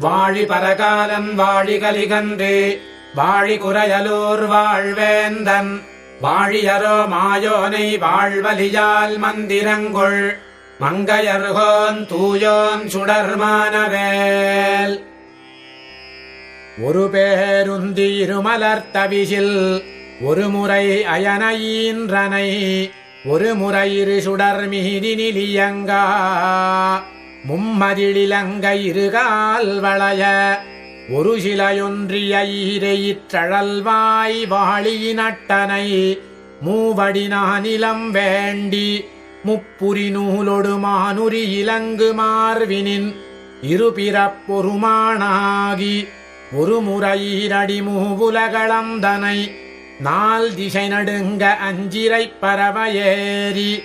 வாழி பரகாலன் வாழி கலிகன்று வாழி குறையலூர் வாழ்வேந்தன். வாழியரோ மாயோனை வாழ்வலியால் மந்திரங்குள் மங்கையர்கோன் தூயோன் சுடர்மானவேல். ஒரு பேருந்தீருமலர்த்தவிசில் ஒரு முறை அயனையீன்றனை ஒரு முறை இரு சுடர் மீதினிலியங்கா மும்மதிழிலங்க இருகால் வளைய ஒரு சிலையொன்றியிற்றழல்வாய் வாழியினட்டனை மூவடி நானிலம் வேண்டி முப்புரி நூலொடு மானுரி இலங்கு மார்வினின் இருபிறப்பொருமானாகி ஒரு முறையீரடி மூவுலகளந்தனை நால் திசை நடுங்க அஞ்சிரை பரவ ஏறி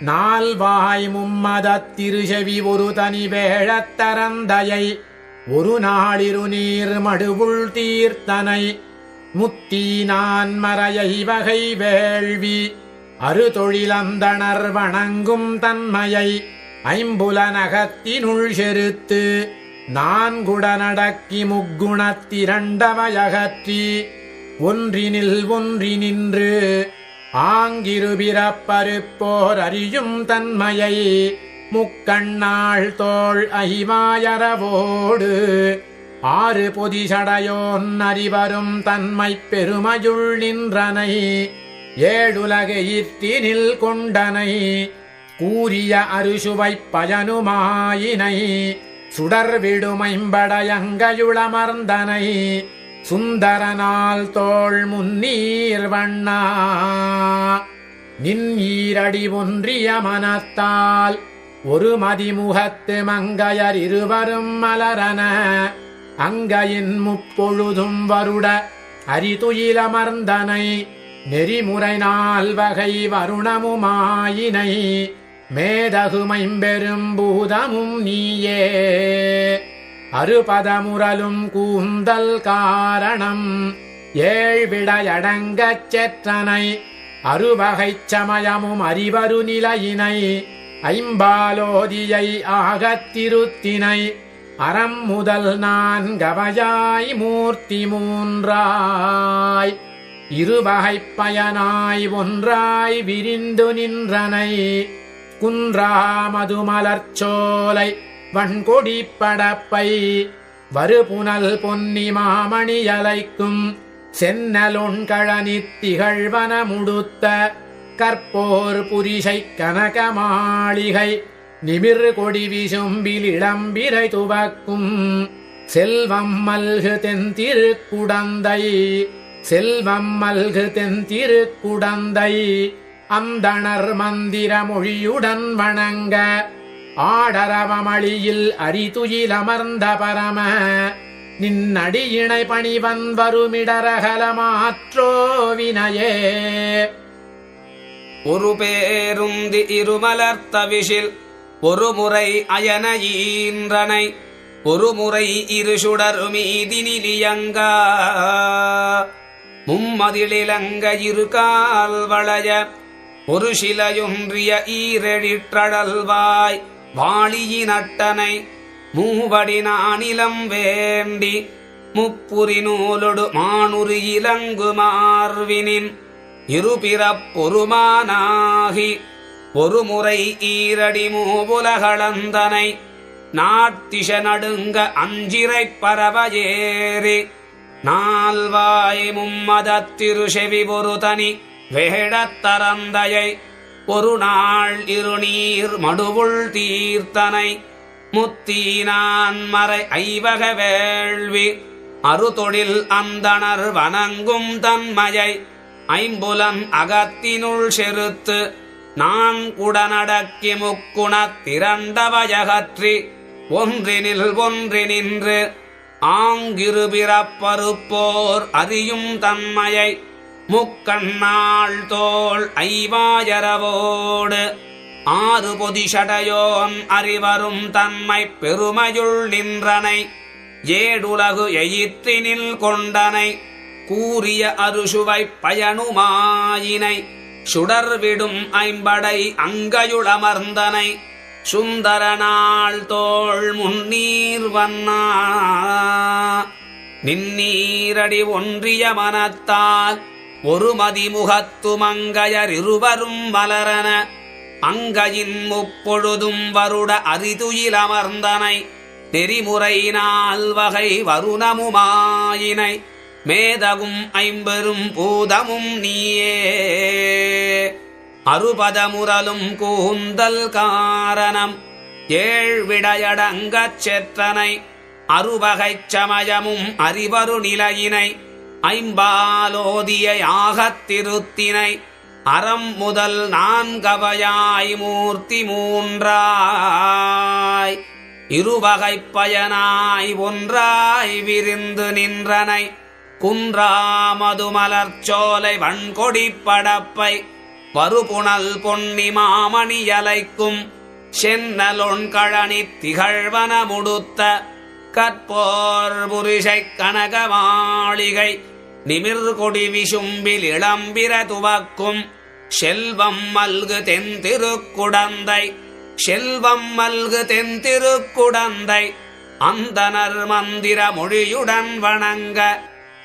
நால்வாய் மும்மதத் திருசெவி ஒரு தனி வேழத்தரந்தையை ஒரு நாளிரு நீர் மடுவுள் தீர்த்தனை முத்தி நான் மறையை வகை வேள்வி அறுதொழிலந்தனர் வணங்கும் தன்மையை ஐம்புல நகத்தினுள் செருத்து நான்குடனடக்கி முக்குணத்திரண்டவையகற்றி ஒன்றினில் ஒன்றி நின்று ஆங்கிருபிறப்பருப்போர் அறியும் தன்மையை முக்கண்ணாள் தோள் அகிமாயரவோடு ஆறு பொதிசடையோன் அறிவரும் தன்மை பெருமையுள் நின்றனை ஏழுலக ஈர்த்தினில் கொண்டனை கூறிய அறுசுவைப் பயனுமாயினை சுடர்விடுமைம்படையங்கையுளமர்ந்தனை சுந்தரனால் தோள் முன்னீர் வண்ணா. நின் ஈரடி ஒன்றிய மனத்தால் ஒரு மதிமுகத்து மங்கையர் இருவரும் மலரன. அங்கையின் முப்பொழுதும் வருட அரிதுயிலமர்ந்தனை. நெறிமுறை நாள் வகை வருணமுமாயினை. மேதகுமைம்பெரும் பூதமும் நீயே. அறுபதமுரலும் கூந்தல் காரணம். ஏழ்விடையடங்கச் செற்றனை அறுவகைச் சமயமும் அறிவரு நிலையினை ஐம்பாலோதியை ஆகத்திருத்தினை அறம் முதல் நான் கவையாய் மூர்த்தி மூன்றாய். இருவகைப் பயனாய் ஒன்றாய் விரிந்து நின்றனை குன்றா மதுமலர்ச்சோலை வன்கொடி படப்பை வருபுனல் பொன்னி மாமணியலைக்கும் சென்னலொன் கழனி திகழ்வன முடுத்த கற்போர் புரிசை கனக மாளிகை நிமிர் கொடி விசும்பில் இளம்பிரை துவக்கும் செல்வம் மல்கு தென் திருக்குடந்தை செல்வம் மல்கு தென் திருக்குடந்தை அந்தணர் மந்திர மொழியுடன் வணங்க ஆடரவமளியில் அரிதுயிலமர்ந்த பரம நின்னடியிணை பணிவன் வருமிடரகலமாற்றோ வினையே. ஒரு பேருந்தி இருமலர்த்தவிஷில் ஒரு முறை அயன ஈன்றனை ஒரு முறை இரு சுடர் மீதினிலியங்கா மும்மதிலிலங்க இரு கால் வளைய ஒரு சிலையொன்றிய ஈரெழிற்றழல்வாய் வாளியினட்டனை மூவடி நானிலம் வேண்டி முப்புரி நூலொடு மானுரு இலங்கு மார்வினின் இருபிறப்பொருமானாகி ஒரு முறை ஈரடி மூவுலகளந்தனை நாட்டிஷ நடுங்க அஞ்சிரை பரவஜேறி நால்வாய் மும்மதத்திரு செவி ஒரு தனி வேடத்தரந்தையை ஒரு நாள் இருநீர் மடுவுள் தீர்த்தனை முத்தீனான் மறை ஐவக வேள்வி. அறுதொழில் அந்தணர் வணங்கும் தன்மையை ஐம்புலன் அகத்தினுள் செருத்து நான் குடனடக்கி முக்குணத்திரண்டவயகற்றி ஒன்றினில் ஒன்றி நின்று ஆங்கிருபிறப்பருப்போர் அறியும் தன்மையை முக்கண்ணாள் தோல் ஐவாயரவோடு ஆறு பொதிஷடையோன் அறிவரும் தன்மை பெருமையுள் நின்றனை ஏடுலகு எயிற்றினில் கொண்டனை கூறிய அருசுவைப் பயனுமாயினை சுடர்விடும் ஐம்படை அங்கையுளமர்ந்தனை சுந்தரனாள் தோள் முன்னீர் வண்ணா. நின்னீரடி ஒன்றிய மனத்தால் ஒரு மதிமுகத்து மங்கையர் இருவரும் மலரன அங்கையின் முப்பொழுதும் வருட அரிதுயில் அமர்ந்தனை நால் வகை வருணமுமாயினை மேதகும் ஐம்பெரும் பூதமும் நீயே. அறுபதமுரலும் கூந்தல் காரணம் ஏழ்விடையடங்கச் செற்றனை அறுவகைச் சமயமும் அறிவரு நிலையினை ஐம்பாலோதிய யாகத் திருத்தினை அறம் முதல் நான்கவையாய் மூர்த்தி மூன்றாய். இருவகைப் பயனாய் ஒன்றாய் விரிந்து நின்றனை குன்றாமதுமலர்ச்சோலை வன்கொடி படப்பை வருபுணல் பொன்னி மாமணியலைக்கும் சென்னலொன் கழனி திகழ்வன முடுத்த கற்போர் புரிஷை கனக மாளிகை நிமிர் கொடி விசும்பில் இளம்பிர துவக்கும் செல்வம் மல்கு தென் திருக்குடந்தை. செல்வம் மல்கு தென் திருக்குடந்தை அந்தனர் மந்திர மொழியுடன் வணங்க.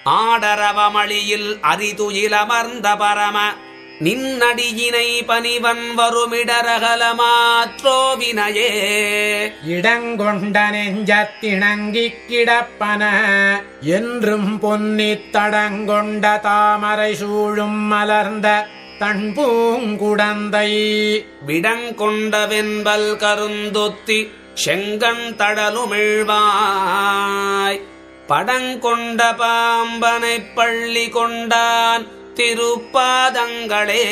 ஆடரவமளியில் அரிதுயிலமர்ந்த பரம நின்னடியினை பணிவன் வருமிடரகலமாற்றோ வினையே. இடங்கொண்ட நெஞ்சத்திணங்கிக் கிடப்பன என்றும் பொன்னித் தடங்கொண்ட தாமரை சூழும் மலர்ந்த தன் பூங்குடந்தை விடங்கொண்ட வெண்பல் கருந்தொத்தி செங்கண் தடலுமிழ்வாய். படங்கொண்ட பாம்பனைப் பள்ளி கொண்டான் திருப்பாதங்களே.